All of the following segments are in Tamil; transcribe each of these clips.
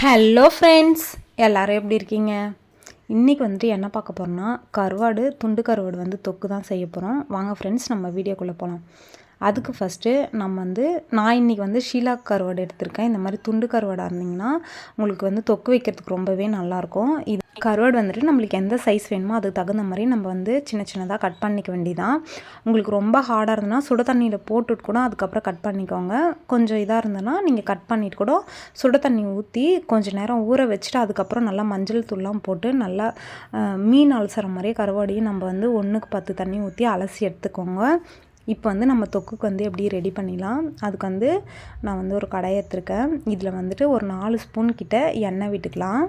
ஹலோ ஃப்ரெண்ட்ஸ் எல்லோரும் எப்படி இருக்கீங்க? இன்றைக்கி வந்துட்டு என்ன பார்க்க போகிறோன்னா கருவாடு துண்டு கருவாடு வந்து தொக்கு தான் செய்ய போகிறோம் வாங்க ஃப்ரெண்ட்ஸ் நம்ம வீடியோக்குள்ளே போகலாம் அதுக்கு ஃபஸ்ட்டு நம்ம வந்து நான் இன்றைக்கி வந்து ஷீலா கருவாடு எடுத்திருக்கேன். இந்த மாதிரி துண்டு கருவாடாக இருந்திங்கன்னா உங்களுக்கு வந்து தொக்கு வைக்கிறதுக்கு ரொம்பவே நல்லாயிருக்கும் இது கருவாடு வந்துட்டு நம்மளுக்கு எந்த சைஸ் வேணுமோ அதுக்கு தகுந்த மாதிரி நம்ம வந்து சின்ன சின்னதாக கட் பண்ணிக்க வேண்டியதான் உங்களுக்கு ரொம்ப ஹார்டாக இருந்ததுன்னா சுட தண்ணியில் போட்டுட்டு கூட அதுக்கப்புறம் கட் பண்ணிக்கோங்க. கொஞ்சம் இதாக இருந்ததுன்னா நீங்கள் கட் பண்ணிட்டு கூட சுட தண்ணி ஊற்றி கொஞ்சம் நேரம் ஊற வச்சுட்டு அதுக்கப்புறம் நல்லா மஞ்சள் தூள்லாம் போட்டு நல்லா மீன் அலசுற மாதிரி கருவாடியும் நம்ம வந்து ஒன்றுக்கு பத்து தண்ணி ஊற்றி அலசி எடுத்துக்கோங்க. இப்போ வந்து நம்ம தொக்குக்கு வந்து எப்படி ரெடி பண்ணிடலாம்? அதுக்கு வந்து நான் வந்து ஒரு கடை எடுத்துருக்கேன். இதில் வந்துட்டு ஒரு நாலு ஸ்பூன் கிட்ட எண்ணெய் விட்டுக்கலாம்.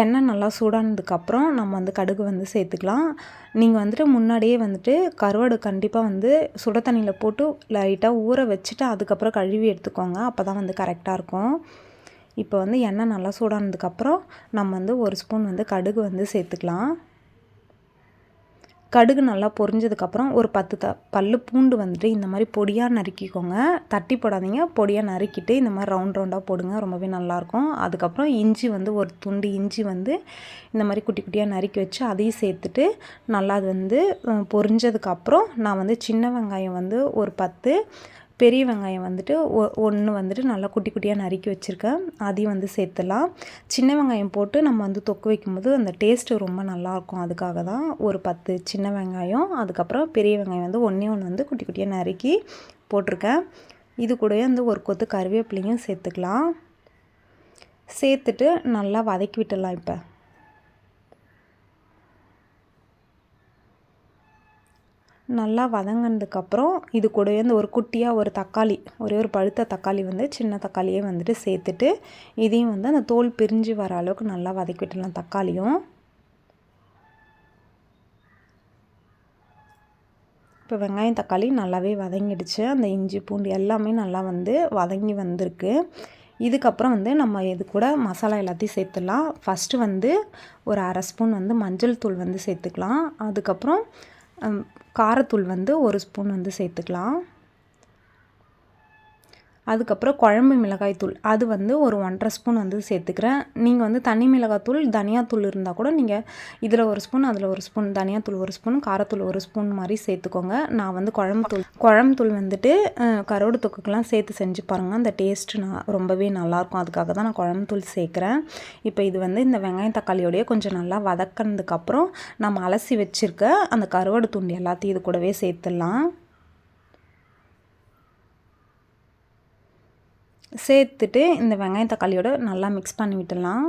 எண்ணெய் நல்லா சூடானதுக்கப்புறம் நம்ம வந்து கடுகு வந்து சேர்த்துக்கலாம். நீங்கள் வந்துட்டு முன்னாடியே வந்துட்டு கருவாடு கண்டிப்பாக வந்து சுட தண்ணியில் போட்டு லைட்டாக ஊற வச்சுட்டு அதுக்கப்புறம் கழுவி எடுத்துக்கோங்க. அப்போ தான் வந்து கரெக்டாக இருக்கும். இப்போ வந்து எண்ணெய் நல்லா சூடானதுக்கப்புறம் நம்ம வந்து ஒரு ஸ்பூன் வந்து கடுகு வந்து சேர்த்துக்கலாம். கடுகு நல்லா பொரிஞ்சதுக்கப்புறம் ஒரு பத்து த பல் பூண்டு வந்துட்டு இந்த மாதிரி பொடியாக நறுக்கிக்கோங்க. தட்டி போடாதீங்க. பொடியாக நறுக்கிட்டு இந்த மாதிரி ரவுண்ட் ரவுண்டாக போடுங்க. ரொம்பவே நல்லாயிருக்கும். அதுக்கப்புறம் இஞ்சி வந்து ஒரு துண்டு இஞ்சி வந்து இந்த மாதிரி குட்டி குட்டியாக நறுக்கி வச்சு அதையும் சேர்த்துட்டு நல்லா அது வந்து பொரிஞ்சதுக்கப்புறம் நான் வந்து சின்ன வெங்காயம் வந்து ஒரு பத்து பெரிய வெங்காயம் வந்துட்டு ஒ ஒன்று வந்துட்டு நல்லா குட்டி குட்டியாக நறுக்கி வச்சுருக்கேன். அதையும் வந்து சேர்த்துலாம் சின்ன வெங்காயம் போட்டு நம்ம வந்து தொக்கு வைக்கும்போது அந்த டேஸ்ட்டு ரொம்ப நல்லாயிருக்கும் அதுக்காக தான் ஒரு பத்து சின்ன வெங்காயம் அதுக்கப்புறம் பெரிய வெங்காயம் வந்து ஒன்றே ஒன்று வந்து குட்டி குட்டியாக நறுக்கி போட்டிருக்கேன். இது கூடவே வந்து ஒரு கொத்து கருவேப்பிலையும் சேர்த்துக்கலாம். சேர்த்துட்டு நல்லா வதக்கி விட்டுடலாம் இப்போ. நல்லா வதங்கினதுக்கப்புறம் இது கூடவே வந்து ஒரு குட்டியாக ஒரு தக்காளி ஒரே ஒரு பழுத்த தக்காளி வந்து சின்ன தக்காளியே வந்துட்டு சேர்த்துட்டு இதையும் வந்து அந்த தோல் பிரிஞ்சு வர அளவுக்கு நல்லா வதக்கி விட்டுடலாம் தக்காளியும். இப்போ வெங்காயம் தக்காளி நல்லாவே வதங்கிடுச்சு. அந்த இஞ்சி பூண்டு எல்லாமே நல்லா வந்து வதங்கி வந்திருக்கு. இதுக்கப்புறம் வந்து நம்ம இது கூட மசாலா எல்லாத்தையும் சேர்த்துடலாம். ஃபஸ்ட்டு வந்து ஒரு அரை ஸ்பூன் வந்து மஞ்சள் தூள் வந்து சேர்த்துக்கலாம். அதுக்கப்புறம் காரத்தூள் வந்து ஒரு ஸ்பூன் வந்து சேர்த்துக்கலாம். அதுக்கப்புறம் குழம்பு மிளகாய்த்தூள் அது வந்து ஒரு ஒன்றரை ஸ்பூன் வந்து சேர்த்துக்கிறேன். நீங்கள் வந்து தனி மிளகாத்தூள் தனியாத்தூள் இருந்தால் கூட நீங்கள் இதில் ஒரு ஸ்பூன் அதில் ஒரு ஸ்பூன் தனியாத்தூள் ஒரு ஸ்பூன் காரத்தூள் ஒரு ஸ்பூன் மாதிரி சேர்த்துக்கோங்க. நான் வந்து குழம்புத்தூள் குழம்புத்தூள் வந்துட்டு கரோடு கருவாடு தொக்குக்கெலாம் சேர்த்து செஞ்சு பாருங்கள் அந்த டேஸ்ட்டு நான் ரொம்பவே நல்லாயிருக்கும் அதுக்காக தான் நான் குழம்புத்தூள் சேர்க்குறேன். இப்போ இது வந்து இந்த வெங்காயம் தக்காளியோடய கொஞ்சம் நல்லா வதக்கினதுக்கப்புறம் நம்ம அலசி வச்சுருக்க அந்த கருவாடு துண்டு எல்லாத்தையும் இது கூடவே சேர்த்துடலாம். சேர்த்துட்டு இந்த வெங்காயம் தக்காளியோட நல்லா மிக்ஸ் பண்ணி விட்டுடலாம்.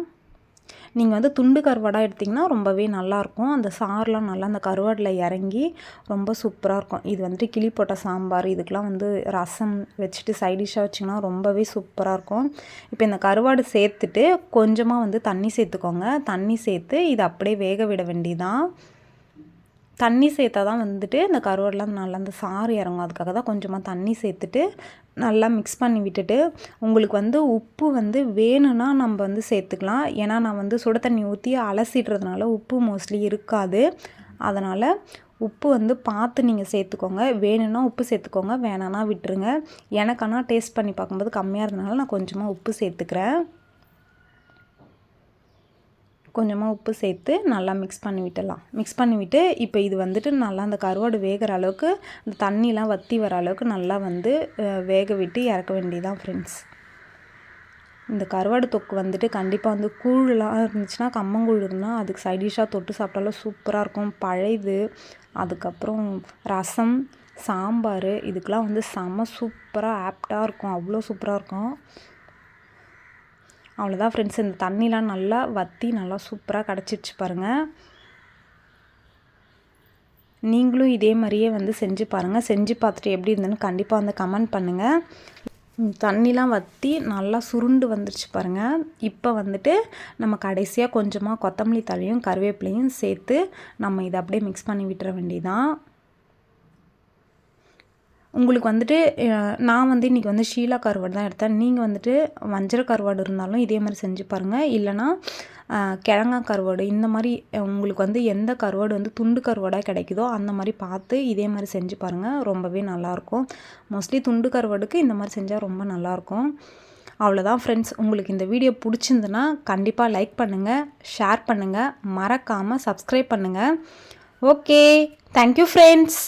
நீங்கள் வந்து துண்டு கருவாடாக எடுத்திங்கன்னா ரொம்பவே நல்லாயிருக்கும். அந்த சாறுலாம் நல்லா அந்த கருவாடில் இறங்கி ரொம்ப சூப்பராக இருக்கும். இது வந்துட்டு கிளி போட்ட சாம்பார் இதுக்கெலாம் வந்து ரசம் வச்சுட்டு சைடிஷாக வச்சிங்கன்னா ரொம்பவே சூப்பராக இருக்கும். இப்போ இந்த கருவாடு சேர்த்துட்டு கொஞ்சமாக வந்து தண்ணி சேர்த்துக்கோங்க. தண்ணி சேர்த்து இதை அப்படியே வேக விட வேண்டியதான் தண்ணி சேர்த்தா தான் வந்துட்டு இந்த கருவாடெலாம் நல்லா அந்த சாறு இறங்கும். அதுக்காக தான் கொஞ்சமாக தண்ணி சேர்த்துட்டு நல்லா மிக்ஸ் பண்ணி விட்டுட்டு உங்களுக்கு வந்து உப்பு வந்து வேணும்னா நம்ம வந்து சேர்த்துக்கலாம். ஏன்னா நான் வந்து சுட தண்ணி ஊற்றி அலசிடுறதுனால உப்பு மோஸ்ட்லி இருக்காது. அதனால் உப்பு வந்து பார்த்து நீங்கள் சேர்த்துக்கோங்க. வேணும்னா உப்பு சேர்த்துக்கோங்க வேணான்னா விட்டுருங்க. எனக்கு ஆனால் டேஸ்ட் பண்ணி பார்க்கும்போது கம்மியாக இருந்தனால நான் கொஞ்சமாக உப்பு சேர்த்துக்கிறேன். கொஞ்சமாக உப்பு சேர்த்து நல்லா மிக்ஸ் பண்ணி விட்டுடலாம். மிக்ஸ் பண்ணி விட்டு இப்போ இது வந்துட்டு நல்லா அந்த கருவாடு வேகிற அளவுக்கு அந்த தண்ணிலாம் வற்றி வர அளவுக்கு நல்லா வந்து வேக விட்டு இறக்க வேண்டியதான் ஃப்ரெண்ட்ஸ் இந்த கருவாடு தொக்கு வந்துட்டு கண்டிப்பாக வந்து கூழ்லாம் இருந்துச்சுன்னா கம்மங்கூழ் இருந்தால் அதுக்கு சைடிஷாக தொட்டு சாப்பிட்டாலும் சூப்பராக இருக்கும். பழையது அதுக்கப்புறம் ரசம் சாம்பார் இதுக்கெலாம் வந்து செம்ம சூப்பராக ஆப்டாக இருக்கும். அவ்வளோ சூப்பராக இருக்கும். அவ்வளோதான் ஃப்ரெண்ட்ஸ் இந்த தண்ணிலாம் நல்லா வற்றி நல்லா சூப்பராக கிடச்சிருச்சு பாருங்கள் நீங்களும் இதே மாதிரியே வந்து செஞ்சு பாருங்கள் செஞ்சு பார்த்துட்டு எப்படி இருந்ததுன்னு கண்டிப்பாக வந்து கமெண்ட் பண்ணுங்கள் தண்ணிலாம் வற்றி நல்லா சுருண்டு வந்துருச்சு பாருங்கள் இப்போ வந்துட்டு நம்ம கடைசியாக கொஞ்சமாக கொத்தமல்லி தழையும் கருவேப்பிலையும் சேர்த்து நம்ம இதை அப்படியே மிக்ஸ் பண்ணி விட்டுற வேண்டியதான் உங்களுக்கு வந்துட்டு நான் வந்து இன்றைக்கி வந்து ஷீலா கருவாடு தான் எடுத்தேன். நீங்கள் வந்துட்டு வஞ்சர கருவாடு இருந்தாலும் இதே மாதிரி செஞ்சு பாருங்கள் இல்லைனா கிழங்கா கருவாடு இந்த மாதிரி உங்களுக்கு வந்து எந்த கருவாடு வந்து துண்டு கருவாடாக கிடைக்குதோ அந்த மாதிரி பார்த்து இதே மாதிரி செஞ்சு பாருங்கள் ரொம்பவே நல்லாயிருக்கும். மோஸ்ட்லி துண்டு கருவாடுக்கு இந்த மாதிரி செஞ்சால் ரொம்ப நல்லாயிருக்கும். அவ்வளோதான் ஃப்ரெண்ட்ஸ் உங்களுக்கு இந்த வீடியோ பிடிச்சிருந்துன்னா கண்டிப்பாக லைக் பண்ணுங்கள் ஷேர் பண்ணுங்கள் மறக்காமல் சப்ஸ்கிரைப் பண்ணுங்கள் ஓகே தேங்க்யூ ஃப்ரெண்ட்ஸ்